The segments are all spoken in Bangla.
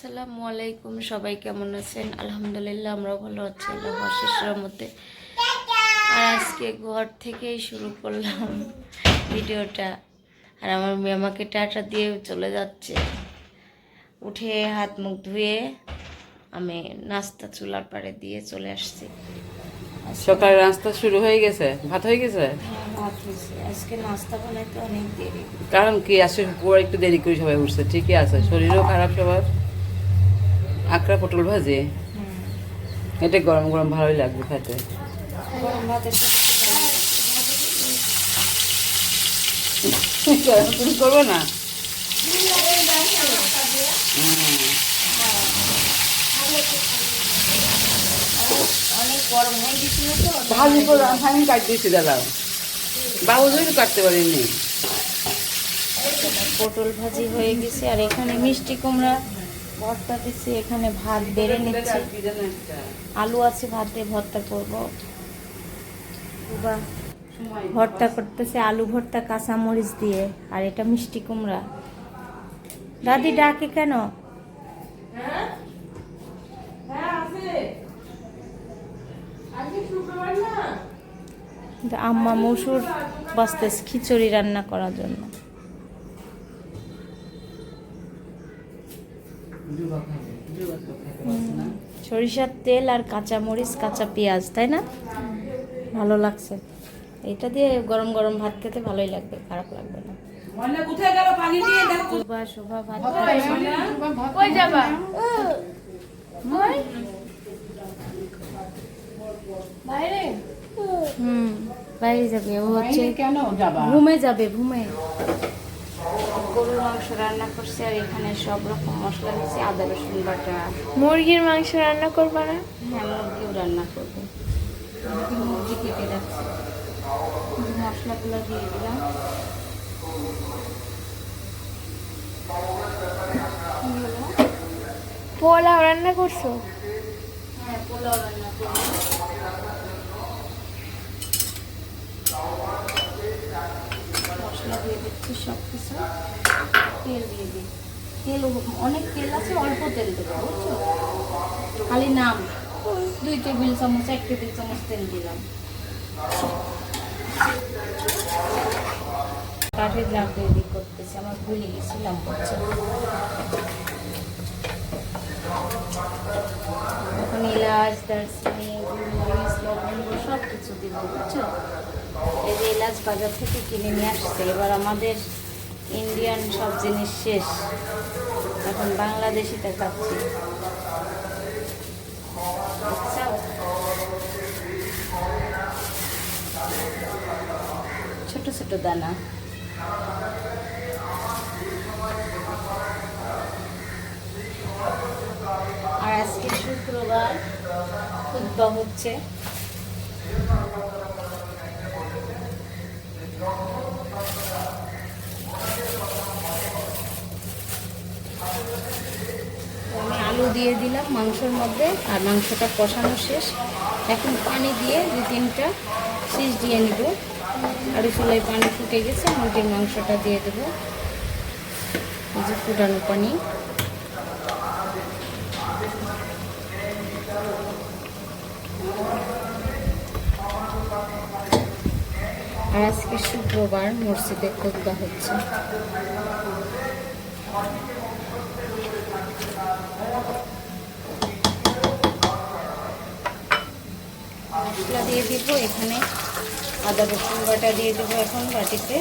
আসসালামু আলাইকুম সবাই কেমন আছেন? আলহামদুলিল্লাহ আমরাও ভালো আছি আল্লাহ শেষের মধ্যে আর আজকে ঘর থেকেই শুরু করলাম ভিডিওটা। আর আমার মেয়ে আমাকে টাটা দিয়ে চলে যাচ্ছে। উঠে হাত মুখ ধুয়ে আমি নাস্তা চুলার পাড়ে দিয়ে চলে আসছি। সকাল নাস্তা শুরু হয়ে গেছে? ভাত হয়ে গেছে? হ্যাঁ, আজকে নাস্তা বানাইতে অনেক দেরি। কারণ কি আসলে পুরো একটু দেরি করে সবাই উঠছে। ঠিকই আছে শরীরও খারাপ সবার। আকড়া পটল ভাজি? এটা গরম গরম ভালোই লাগবে খেতে। তুমি করব না? ভাজি আমি কাট দিয়েছি দাদা বাবু ধরে কাটতে পারিনি পটল ভাজি হয়ে গেছে আর এখানে মিষ্টি কুমড়া ভর্তা দিচ্ছি এখানে ভাত বেড়ে নিচ্ছি। আলু আছে ভাত দিয়ে ভর্তা করব। বাহ, ভর্তা করতেছে আলু ভর্তা কাঁচা মরিচ দিয়ে আর এটা মিষ্টি কুমড়া। দাদি ডাকে কেন? আম্মা মসুর বাঁচতেছে খিচুড়ি রান্না করার জন্য। সরিষার তেল আর কাঁচা মরিচ কাঁচা পেঁয়াজ তাই না? ভালো লাগছে। এটা দিয়ে গরম গরম ভাত খেতে ভালোই লাগবে খারাপ লাগবে না। কোথায় গেল? পানি নিয়ে দেখো শোভা শোভা ভাত কই বাইরে? হুম বাইরে যাবে। ও হচ্ছে কেন যাবা? ঘুমে যাবে ঘুমে। গরুর মাংস রান্না করছে আর এখানে সব রকম মশলা দিয়েছে আদা রসুন বাটা। মুরগির মাংস রান্না করবা না? হ্যাঁ মুরগিও রান্না করব। মুরগি কেটে রাখছি। মশলাগুলো দিয়ে দিলাম। পোলাও রান্না করছ? হ্যাঁ পোলাও রান্না করব। মশলা দিয়ে দিচ্ছি সব কিছু তেল দিয়ে দিই। তেল, অনেক তেল আছে, অল্প তেল দেবো, বুঝছ? খালি নাম। দুই টেবিল চামচ, এক টেবিল চামচ তেল দিলাম। কাঠের জাগ রেডি করতেছি, আমার ভুলে গেছিলাম বুঝছ এখন এলাচ গোলমরিচ লবঙ্গ সব কিছু দিব, বুঝছ? এই যে এলাচ বাজার থেকে কিনে নিয়ে আসছে, এবার আমাদের ইন্ডিয়ান সব জিনিস শেষ। এখন বাংলাদেশিটা খাচ্ছি বুঝছ? ছোট ছোট দানা। আর আজকে শুক্রবার, খুদ্া হচ্ছে তো আমি আলু দিয়ে দিলাম মাংসের মধ্যে আর মাংসটা কষানো শেষ। এখন পানি দিয়ে দু তিনটা শীষ দিয়ে নিব। আর চুলায় পানি ফুটে গেছে মুরগির মাংসটা দিয়ে দেবো। এই যে ফুটানো পানি। আর আজকে শুক্রবার মসজিদে খুতবা হচ্ছে মশলা দিয়ে দিব, এখানে আদা রসুন বাটা দিয়ে দেবো এখন বাটিতে।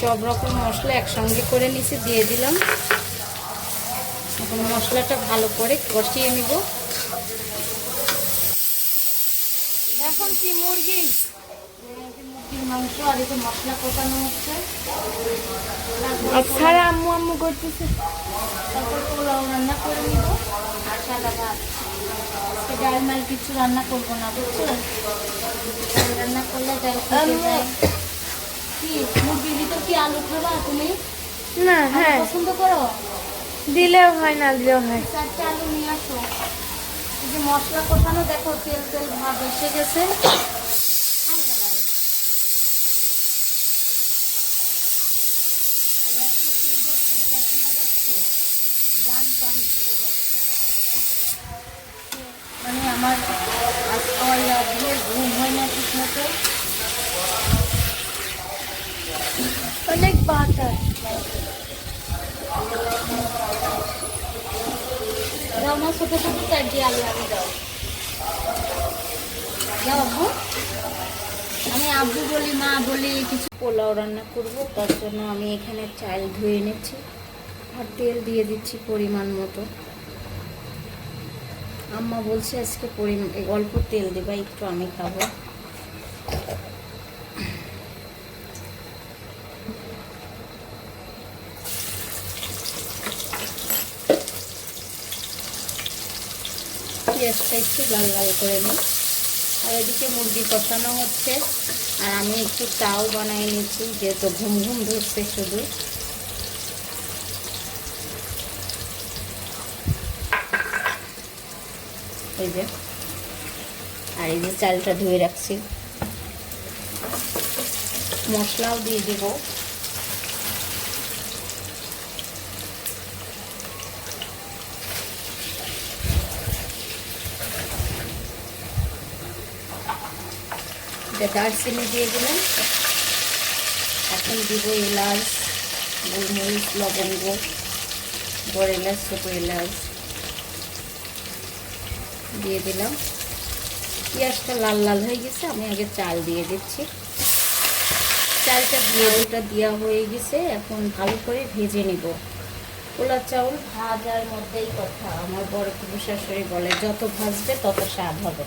সব রকম মশলা একসঙ্গে করে নিচে দিয়ে দিলাম। এখন মশলাটা ভালো করে কষিয়ে নিব। এখন কি মুরগি? মুরগির মাংস আর একটু মশলা হচ্ছে আর সারা আম্মু আম্মু করতেছে। তারপর পোলাও রান্না করে নিব আর সাদা ভাত। ডাল মাল কিছু রান্না করব না বুঝছ? রান্না করলে ডাল কি মুরগির ভিতর কি আলু খাবা তুমি? না হ্যাঁ। পছন্দ করো? দিলেও হয় না দিলেও হয়। চারটে আলু নিয়ে আসো। যে মশলা কষানো দেখো তেল তেল ভাব এসে গেছে। মানে আমার আজ ঘুম হয় না ঠিক মতো অনেক বাটার দাও আমার ছোটো ছোটো চারটি আলু আমি দাও আমি আব্বু বলি, মা বলি, কিছু পোলাও রান্না করব। তার জন্য আমি এখানে চাল ধুয়ে নিচ্ছি আর তেল দিয়ে দিচ্ছি পরিমাণ মতো। আম্মা বলছে আজকে পরিমাণ অল্প তেল দেবা, একটু আমি খাব। পেঁয়াজটা একটু লাল লাল করে নিই। আর এদিকে মুরগি কষানো হচ্ছে। আর আমি একটু চাও বানিয়ে নিচ্ছি যেহেতু ঘুম ঘুম ধরছে শুধু। এই যে। আর এই যে চালটা ধুয়ে রাখছি। মশলাও দিয়ে দিব। যে দারচিনি দিয়ে দিলাম। এখন দিব এলাচ, গোলমরিচ, লবঙ্গ, বড় এলাচ, ছোটো এলাচ। দিয়ে দিলাম। পেঁয়াজটা লাল লাল হয়ে গেছে, আমি আগে চাল দিয়ে দিচ্ছি। চালটা দিয়ে দেওয়া হয়ে গেছে, এখন ভালো করে ভেজে নিব। পোলা চাউল ভাজার মধ্যেই কথা, আমার বড় কুকুর শাশুড়ি বলে, যত ভাজবে তত স্বাদ হবে।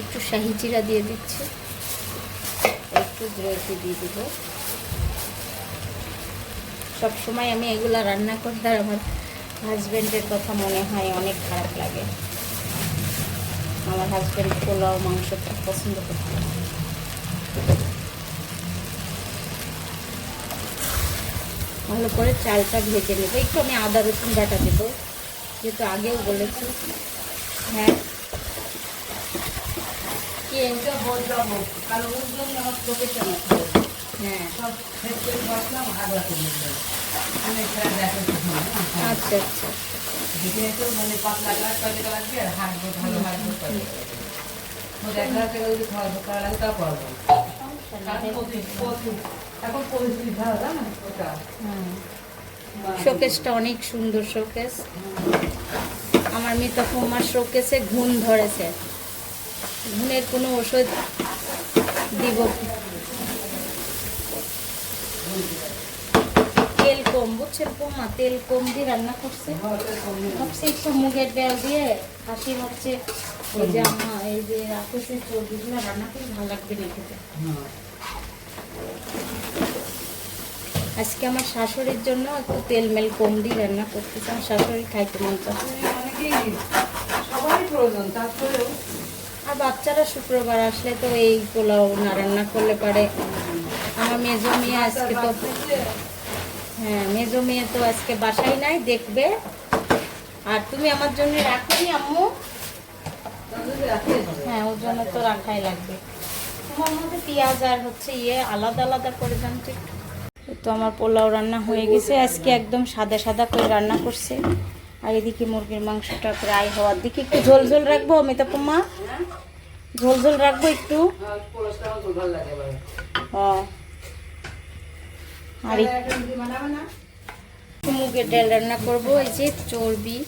একটু শাহি জিরা দিয়ে দিচ্ছি। একটু গ্রেভি দিয়ে দিব। সবসময় আমি এগুলা রান্না করতে আমার হাজব্যান্ডের কথা মনে হয় অনেক খারাপ লাগে। আমার হাজব্যান্ড পোলাও, মাংস পছন্দ করতে ভালো করে চালটা ভেজে নেব। একটু আমি আদা রসুন বাটা দেবো। যেহেতু আগেও বলেছি। হ্যাঁ। এটা কারণ ওর জন্য আমার চোখের সমস্যা হ্যাঁ। সব শেষ করে বসলাম বললাম আমি এখানে আচ্ছা আচ্ছা। দেখে তো মানে পাতলা গ্লাস লাগবে আর হাত ভালো হাত করে দেখা যাচ্ছে যদি খাওয়া করা লাগে তা এখন পরিস্থিতি ভালো জানো ওটা। শোকেসটা অনেক সুন্দর শোকেস আমার মিতা ফুমার শোকেসে ঘুণ ধরেছে। ঘুণের কোনো ওষুধ দিব তেল কম, বুঝছেন ফুমা তেল কম দিয়ে রান্না করছে। ভাবছি একটু মুগের ডাল দিয়ে হাসি হচ্ছে। এই যে আমা এই যে রাক্ষসের চর্বিগুলো রান্না করে ভালো লাগবে না খেতে আজকে আমার শাশুড়ির জন্য একটু তেল মেল কম দিয়ে রান্না করতেছে। আমার শাশুড়ি খাইতে মন চাচ্ছে অনেকেই সবারই প্রয়োজন, তারপরেও আর বাচ্চারা শুক্রবার আসলে তো এই পোলাও না রান্না করলে পারে। আমার মেজো মেয়ে আজকে তো হ্যাঁ মেজো মেয়ে তো আজকে বাসায় নাই, দেখবে। আর তুমি আমার জন্য রাখনি আম্মু। হ্যাঁ ওর জন্য তো রাখাই লাগবে। তোমার মধ্যে পেঁয়াজ আর হচ্ছে ইয়ে আলাদা আলাদা করে একটু। এই তো আমার পোলাও রান্না হয়ে গেছে। আজকে একদম সাদা সাদা করে রান্না করছে। আর এদিকে মুরগির মাংসটা প্রায় হওয়ার দিকে একটু ঝোল ঝোল রাখব মিতাপুমা ঝোল ঝোল রাখব একটু। আর মুগের ডাল রান্না করব, এই যে চর্বি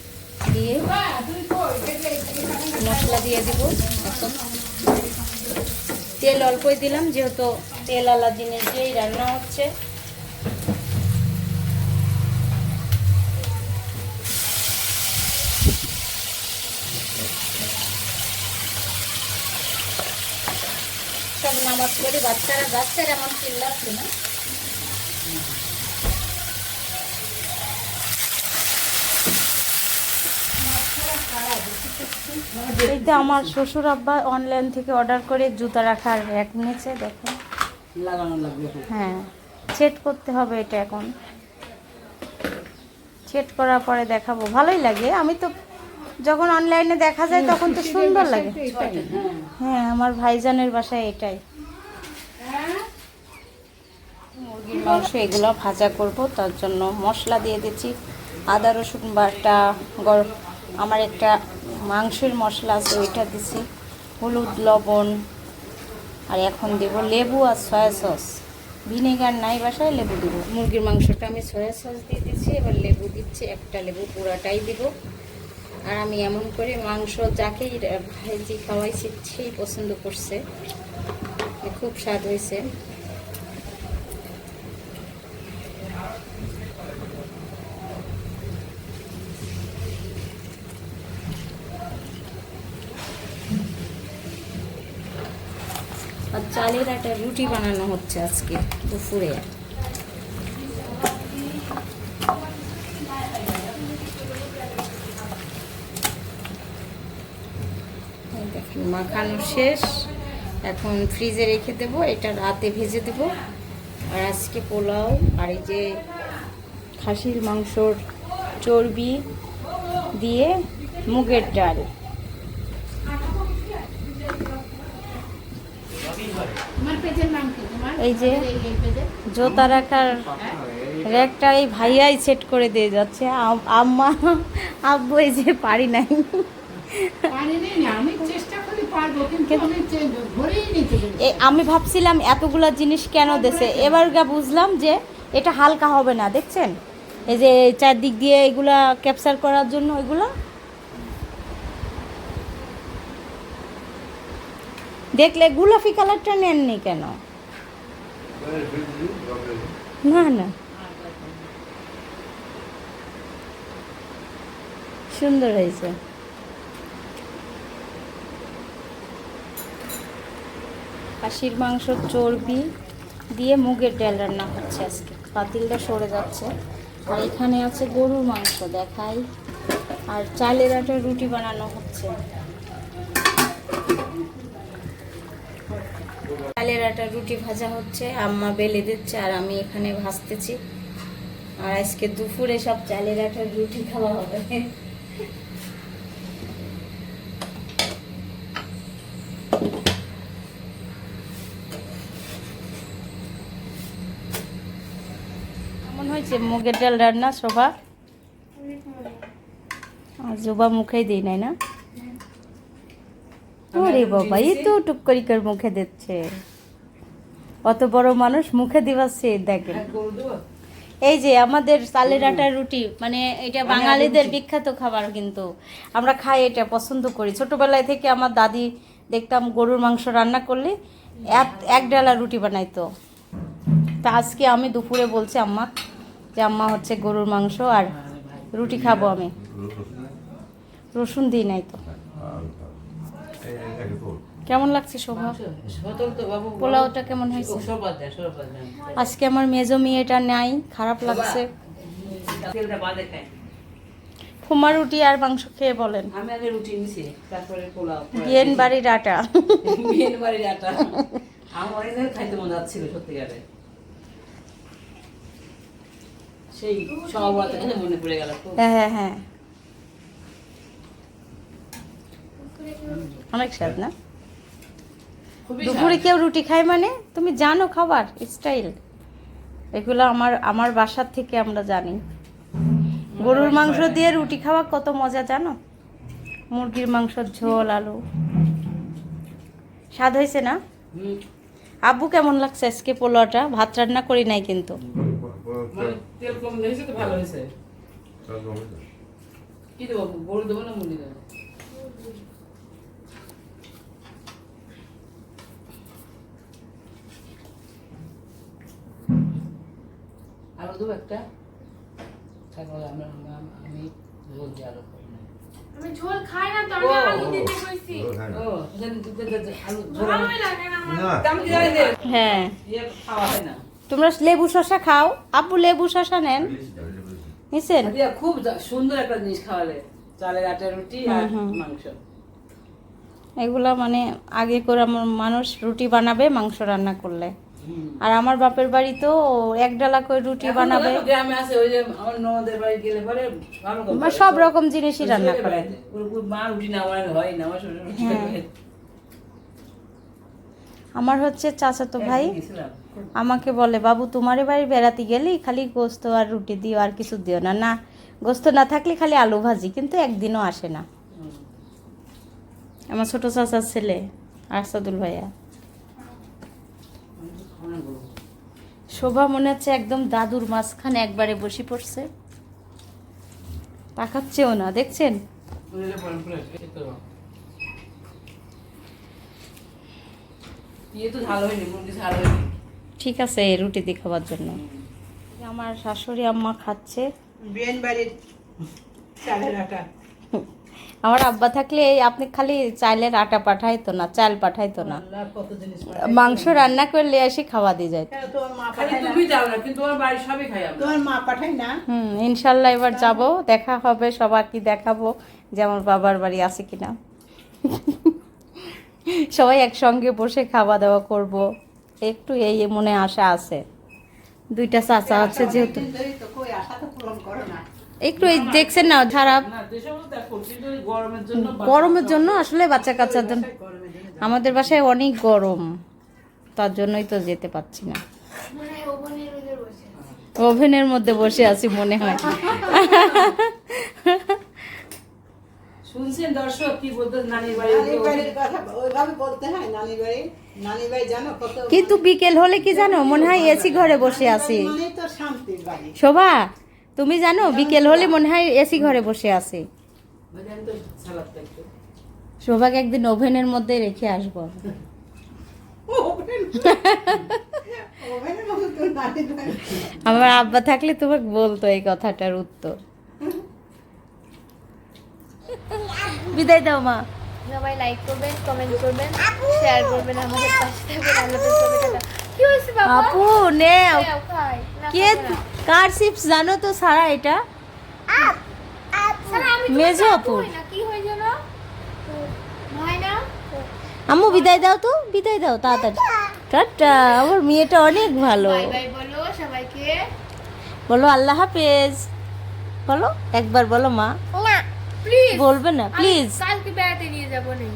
দিয়ে। মশলা দিয়ে দেবো। এখন তেল অল্পই দিলাম, যেহেতু তেল আলা জিনিস দিয়েই রান্না হচ্ছে। নামাজ পড়ে বাচ্চারা বাচ্চারা এমন চিল্লাচ্ছে না। এইটা আমার শ্বশুর আব্বা অনলাইন থেকে অর্ডার করে জুতা রাখার র্যাক নিয়েছে দেখো। লাগানো লাগবে হ্যাঁ সেট করতে হবে এটা এখন। সেট করার পরে দেখাবো। ভালোই লাগে। আমি তো যখন অনলাইনে দেখা যায় তখন তো সুন্দর লাগে। হ্যাঁ আমার ভাইজানের বাসায় এটাই। মুরগির মাংস এগুলো ভাজা করব তার জন্য মশলা দিয়ে দিচ্ছি। আদা রসুন বাটা গর- আমার একটা মাংসের মশলা আছে ওইটা দিছি। হলুদ লবণ আর এখন দেব লেবু আর সয়া সস। ভিনেগার নাই বাসায় লেবু দেবো। মুরগির মাংসটা আমি সয়া সস দিয়ে দিচ্ছি এবার লেবু দিচ্ছি একটা লেবু পুরাটাই দিব। আর আমি এমন করে মাংস যাকেই ভাইজি খাওয়াইছি, সেই পছন্দ করছে। খুব স্বাদ হয়েছে। আর চালের একটা রুটি বানানো হচ্ছে আজকে দুপুরে এই দেখেন মাখানো শেষ। এখন ফ্রিজে রেখে দেবো এটা রাতে ভেজে দেবো। আর আজকে পোলাও আর এই যে খাসির মাংসর চর্বি দিয়ে মুগের ডাল। এই যে জোতা রাখার র্যাকটা এই ভাইয়াই সেট করে দিয়ে যাচ্ছে। আম্মা আব্বু এই যে পারি নাই। আমি চেষ্টা করি পারব কিন্তু আমি ভাবছিলাম এতগুলা জিনিস কেন দেছে? এবার বুঝলাম যে এটা হালকা হবে না, দেখছেন? এই যে চারদিক দিয়ে এগুলা ক্যাপচার করার জন্য এগুলা। দেখলে গোলাপি কালারটা নেননি কেন? না না। সুন্দর হয়েছে। খাসির মাংস, চর্বি দিয়ে মুগের ডাল রান্না হচ্ছে আজকে। পাতিলটা সরে যাচ্ছে। আর এখানে আছে গরুর মাংস, দেখাই। আর চালের আটার রুটি বানানো হচ্ছে। চালের আটার রুটি ভাজা হচ্ছে। আম্মা বেলে দিচ্ছে আর আমি এখানে ভাজতেছি। আর আজকে দুপুরে সব চালের আটার রুটি খাওয়া হবে। হয়েছে মুগের ডাল রান্না শোভা? জোবা মুখেই দিই নাই না? ওরে বাবা এই তো টুক করি করে মুখে দিচ্ছে। অত বড় মানুষ মুখে দিবাচ্ছে দেখেন। এই যে আমাদের চালের আটার রুটি মানে এটা বাঙালিদের বিখ্যাত খাবার কিন্তু। আমরা খাই এটা পছন্দ করি। ছোটবেলায় থেকে আমার দাদি দেখতাম গরুর মাংস রান্না করলে এক- এক ডালা রুটি বানাইতো। তা আজকে আমি দুপুরে বলছি আম্মা যে আম্মা হচ্ছে গরুর মাংস আর রুটি খাব আমি। রসুন দিই নাই তো। কেমন লাগছে শোভা? পোলাওটা কেমন হয়েছে? আজকে আমার মেজো মেয়েটা নাই, খারাপ লাগছে। ফুমা রুটি আর মাংস খেয়ে বলেন। বিয়েন বাড়ির আটা বিয়ের বাড়ির আটা। আমার খাইতে মজা ছিল সত্যিকারে। সেই সমাবর্ত মনে পড়ে গেল হ্যাঁ হ্যাঁ হ্যাঁ। অনেক স্বাদ না? দুপুরে কেউ রুটি খায় মানে? তুমি জানো খাবার স্টাইল। এগুলো আমার আমার বাসার থেকে আমরা জানি। গরুর মাংস দিয়ে রুটি খাওয়া কত মজা জানো? মুরগির মাংসর ঝোল আলু। স্বাদ হয়েছে না? আব্বু কেমন লাগছে? আজকে পোলাওটা? ভাত রান্না করি নাই কিন্তু। তেল কম হয়েছে তো ভালো হয়েছে। কি দেবো গরু দেবো না মুরগি দেবো? আরও দেবো একটা? তারপরে আমরা আমি ঝোল দিয়ে আরও আমি ঝোল খাই না তো আমি ও। আলু দিতে কইছি। ও, তাহলে দে- দে- দে- আলু ঝোল আমি- ভালোই লাগে না আমি জানি হ্যাঁ। ইয়ে খাওয়া হয় না। তোমরা লেবু শশা খাও। আব্বু লেবু শশা নেন। নিছেন? খুব সুন্দর একটা জিনিস খাওয়ালে। চালের আটার রুটি আর। মাংস। এগুলা মানে আগে করে আমার মানুষ রুটি বানাবে মাংস রান্না করলে। আর আমার বাপের বাড়ি তো এক ডালা করে রুটি বানাবে। গ্রামে আছে ওই যে আমার ননদের বাড়ি গেলে পরে ভালো সব রকম জিনিসই রান্না করে। মা রুটি না বানালে হয় না আমার শ্বশুর হ্যাঁ। আমার হচ্ছে চাচাতো ভাই। আমাকে বলে, বাবু, তোমারে বাড়ি বেড়াতে গেলেই খালি গোস্ত আর রুটি দিও আর কিছু দিও না। না, গোস্ত না থাকলে খালি আলু ভাজি, কিন্তু একদিনও আসে না। আমার ছোট চাচার ছেলে আরসাদুল ভাইয়া। শোভা মনে হচ্ছে একদম দাদুর মাঝখানে একবারে বসে পড়ছে। তাকাচ্ছেও না, দেখছেন। ইয়ে তো ঝাল হয়নি ঝাল হয়নি। ঠিক আছে এই রুটি দিয়ে খাবার জন্য। আমার শাশুড়ি আম্মা খাচ্ছে। আমার আব্বা থাকলে এই আপনি খালি চাইলের আটা পাঠাইতো না চাল পাঠাইতো না। মাংস রান্না করলে এসে খাওয়া দিয়ে যায়। না। হুম ইনশাল্লাহ এবার যাব দেখা হবে সবাইকে দেখাবো যে আমার বাবার বাড়ি আছে কিনা। সবাই একসঙ্গে বসে খাওয়া দাওয়া করব। একটু এই মনে আশা আছে। দুইটা চাচা আছে যেহেতু। অনেকদিন ধরেই তো কই আশা তো পূরণ করো না একটু এই দেখছেন না খারাপ গরমের জন্য আসলে বাচ্চা কাচ্চাদের গরমের জন্য আমাদের বাসায় অনেক গরম। তার জন্যই তো যেতে পারছি না। ওভেনের মধ্যে বসে আছি মনে হয়। শুনছেন দর্শক কি বলতে নানির বাড়ি বাড়ির কথা ওইভাবে বলতে হয় নানির বাড়ি কিন্তু বিকেল হলে কি জানো? মনে হয় এসি ঘরে বসে আছি। মানে তো শান্তির বাড়ি। শোভা তুমি জানো বিকেল হলে মনে হয় এসি ঘরে বসে আছি। শোভাকে একদিন ওভেনের মধ্যে রেখে আসব। আমার আব্বা থাকলে তোমাকে বলতো এই কথাটার উত্তর। বিদায় দাও মা। সবাই লাইক করবেন কমেন্ট করবেন শেয়ার করবেন আমাদের পাশে থাকবেন হাফেজ, টাটা। কি হয়েছে বাবা? আপু নে খাও, খাই। না, কে কার চিপস জানো তো সারা এটা? মেজো কি হয়ে গেল আম্মু বিদায় দাও তো বিদায় দাও তাড়াতাড়ি। টাটা আমার মেয়েটা অনেক ভালো। বাই বাই বলো সবাইকে। বলো আল্লাহ হাফেজ। বলো একবার বলো মা। বলবে না প্লিজ কালকে বেড়াতে নিয়ে যাব না।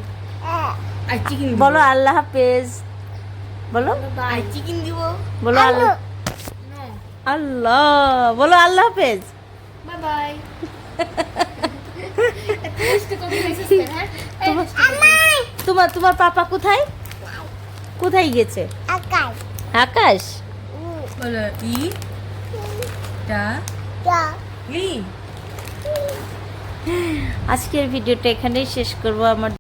আর চিকেন বলো আল্লাহ হাফেজ। বলো। বাই চিকেন দিব। বলো আল্লাহ। আল্লাহ। বলো আল্লাহ হাফেজ। বাই বাই হ্যাঁ? কবি। তোমার তোমার পাপা কোথায়? কোথায় গেছে? আকাশ। বলো ই? টা। লি? আজকের ভিডিওটা এখানেই শেষ করব। আমার